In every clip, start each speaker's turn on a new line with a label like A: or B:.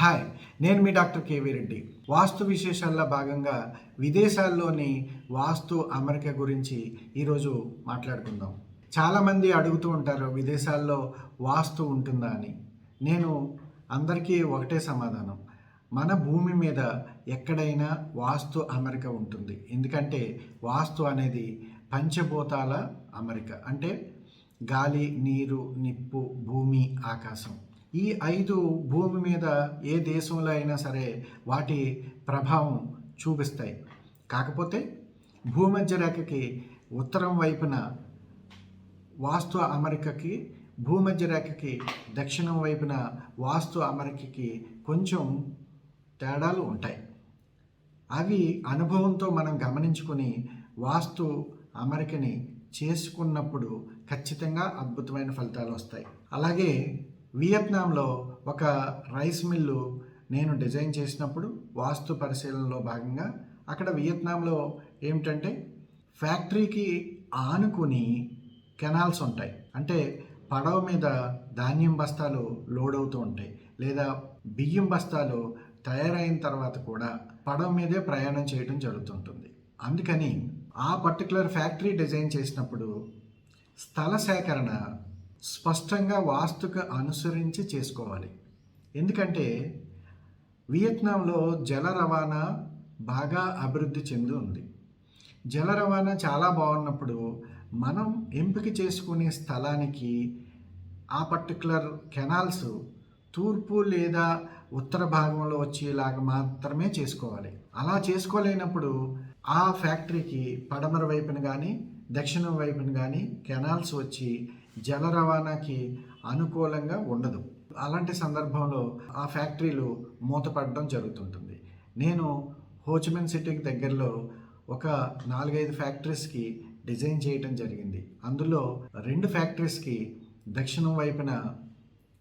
A: Hi నేను మీ doctor KV Reddy. వాస్తు విశేషాల్లో భాగంగా విదేశాల్లోని వాస్తు అమరిక గురించి ఈరోజు మాట్లాడుకుందాం. చాలామంది అడుగుతూ ఉంటారు విదేశాల్లో వాస్తు ఉంటుందా అని. నేను అందరికీ ఒకటే సమాధానం. మన భూమి మీద ఎక్కడైనా వాస్తు అమరిక ఉంటుంది. ఎందుకంటే వాస్తు అనేది పంచభూతాల అమరిక. అంటే గాలి నీరు నిప్పు భూమి ఆకాశం. ఈ ఐదు భూమి మీద ఏ దేశంలో అయినా సరే వాటి ప్రభావం చూపిస్తాయి. కాకపోతే భూమధ్య రేఖకి ఉత్తరం వైపున వాస్తు అమరికకి భూమధ్య రేఖకి దక్షిణం వైపున వాస్తు అమరికకి కొంచెం తేడాలు ఉంటాయి. అవి అనుభవంతో మనం గమనించుకుని వాస్తు అమరికని చేసుకున్నప్పుడు ఖచ్చితంగా అద్భుతమైన ఫలితాలు వస్తాయి. అలాగే వియత్నాంలో ఒక రైస్ మిల్లు నేను డిజైన్ చేసినప్పుడు వాస్తు పరిశీలనలో భాగంగా అక్కడ వియత్నాంలో ఏమిటంటే ఫ్యాక్టరీకి ఆనుకుని కెనాల్స్ ఉంటాయి. అంటే పడవ మీద ధాన్యం బస్తాలు లోడ్ అవుతూ ఉంటాయి. లేదా బియ్యం బస్తాలు తయారైన తర్వాత కూడా పడవ మీదే ప్రయాణం చేయడం జరుగుతుంటుంది. అందుకని ఆ పర్టికులర్ ఫ్యాక్టరీ డిజైన్ చేసినప్పుడు స్థల సేకరణ స్పష్టంగా వాస్తుకు అనుసరించి చేసుకోవాలి. ఎందుకంటే వియత్నాంలో జల రవాణా బాగా అభివృద్ధి చెంది ఉంది. జల రవాణా చాలా బాగున్నప్పుడు మనం ఎంపిక చేసుకునే స్థలానికి ఆ పర్టికులర్ కెనాల్స్ తూర్పు లేదా ఉత్తర భాగంలో వచ్చేలాగా మాత్రమే చేసుకోవాలి. అలా చేసుకోలేనప్పుడు ఆ ఫ్యాక్టరీకి పడమర వైపున కానీ దక్షిణం వైపున కానీ కెనాల్స్ వచ్చి జల రవాణాకి అనుకూలంగా ఉండదు. అలాంటి సందర్భంలో ఆ ఫ్యాక్టరీలు మూతపడడం జరుగుతుంటుంది. నేను హోచిమెన్ సిటీకి దగ్గరలో ఒక నాలుగైదు ఫ్యాక్టరీస్కి డిజైన్ చేయటం జరిగింది. అందులో రెండు ఫ్యాక్టరీస్కి దక్షిణం వైపున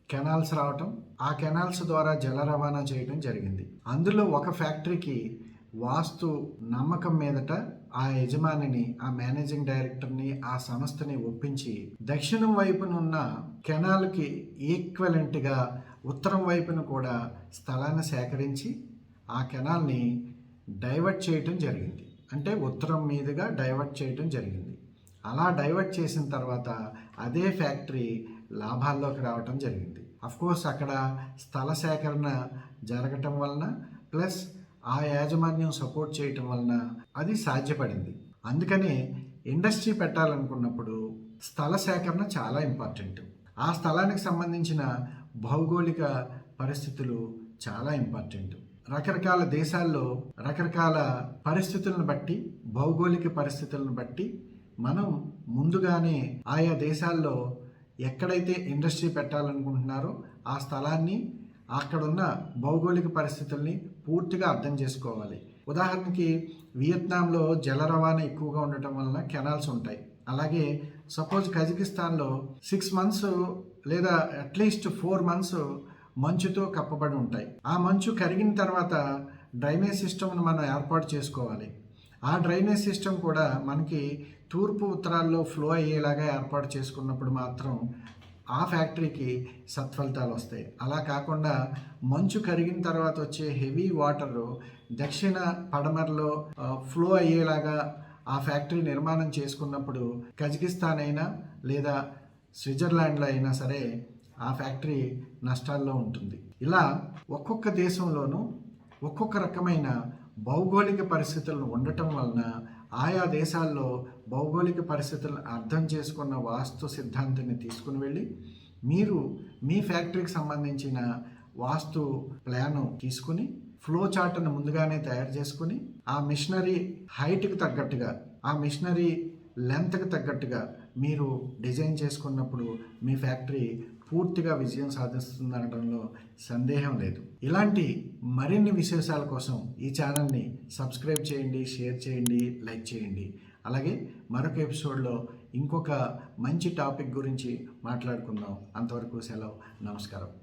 A: కెనాల్స్ రావటం ఆ కెనాల్స్ ద్వారా జల రవాణా చేయడం జరిగింది. అందులో ఒక ఫ్యాక్టరీకి వాస్తు నమ్మకం మీదట ఆ యజమానిని ఆ మేనేజింగ్ డైరెక్టర్ని ఆ సంస్థని ఒప్పించి దక్షిణం వైపునున్న కెనాల్కి ఈక్వలెంట్గా ఉత్తరం వైపున కూడా స్థలాన్ని సేకరించి ఆ కెనాల్ని డైవర్ట్ చేయటం జరిగింది. అంటే ఉత్తరం మీదుగా డైవర్ట్ చేయటం జరిగింది. అలా డైవర్ట్ చేసిన తర్వాత అదే ఫ్యాక్టరీ లాభాల్లోకి రావటం జరిగింది. కోర్స్ అక్కడ స్థల సేకరణ జరగటం వలన ప్లస్ ఆ యాజమాన్యం సపోర్ట్ చేయటం వలన అది సాధ్యపడింది. అందుకనే ఇండస్ట్రీ పెట్టాలనుకున్నప్పుడు స్థల సేకరణ చాలా ఇంపార్టెంట్. ఆ స్థలానికి సంబంధించిన భౌగోళిక పరిస్థితులు చాలా ఇంపార్టెంట్. రకరకాల దేశాల్లో రకరకాల పరిస్థితులను బట్టి భౌగోళిక పరిస్థితులను బట్టి మనం ముందుగానే ఆయా దేశాల్లో ఎక్కడైతే ఇండస్ట్రీ పెట్టాలనుకుంటున్నారో ఆ స్థలాన్ని అక్కడున్న భౌగోళిక పరిస్థితుల్ని పూర్తిగా అర్థం చేసుకోవాలి. ఉదాహరణకి వియత్నాంలో జల రవాణా ఎక్కువగా ఉండటం వలన కెనాల్స్ ఉంటాయి. అలాగే సపోజ్ కజకిస్తాన్లో సిక్స్ మంత్స్ లేదా అట్లీస్ట్ ఫోర్ మంత్స్ మంచుతో కప్పబడి ఉంటాయి. ఆ మంచు కరిగిన తర్వాత డ్రైనేజ్ సిస్టమ్ను మనం ఏర్పాటు చేసుకోవాలి. ఆ డ్రైనేజ్ సిస్టమ్ కూడా మనకి తూర్పు ఉత్తరాల్లో ఫ్లో అయ్యేలాగా ఏర్పాటు చేసుకున్నప్పుడు మాత్రం ఆ ఫ్యాక్టరీకి సత్ఫలితాలు వస్తాయి. అలా కాకుండా మంచు కరిగిన తర్వాత వచ్చే హెవీ వాటర్ దక్షిణ పడమరలో ఫ్లో అయ్యేలాగా ఆ ఫ్యాక్టరీ నిర్మాణం చేసుకున్నప్పుడు కజకిస్తాన్ అయినా లేదా స్విట్జర్లాండ్లో అయినా సరే ఆ ఫ్యాక్టరీ నష్టాల్లో ఉంటుంది. ఇలా ఒక్కొక్క దేశంలోనూ ఒక్కొక్క రకమైన భౌగోళిక పరిస్థితులను ఉండటం వలన ఆయా దేశాల్లో భౌగోళిక పరిస్థితులను అర్థం చేసుకున్న వాస్తు సిద్ధాంతాన్ని తీసుకుని వెళ్ళి మీరు మీ ఫ్యాక్టరీకి సంబంధించిన వాస్తు ప్లాను తీసుకుని ఫ్లో చార్ట్ను ముందుగానే తయారు చేసుకుని ఆ మిషనరీ హైట్కి తగ్గట్టుగా ఆ మిషనరీ లెంత్కి తగ్గట్టుగా మీరు డిజైన్ చేసుకున్నప్పుడు మీ ఫ్యాక్టరీ పూర్తిగా విజయం సాధిస్తుందనడంలో సందేహం లేదు. ఇలాంటి మరిన్ని విశేషాల కోసం ఈ ఛానల్ని సబ్స్క్రైబ్ చేయండి షేర్ చేయండి లైక్ చేయండి. అలాగే మరొక ఎపిసోడ్లో ఇంకొక మంచి టాపిక్ గురించి మాట్లాడుకుందాం. అంతవరకు సెలవు. నమస్కారం.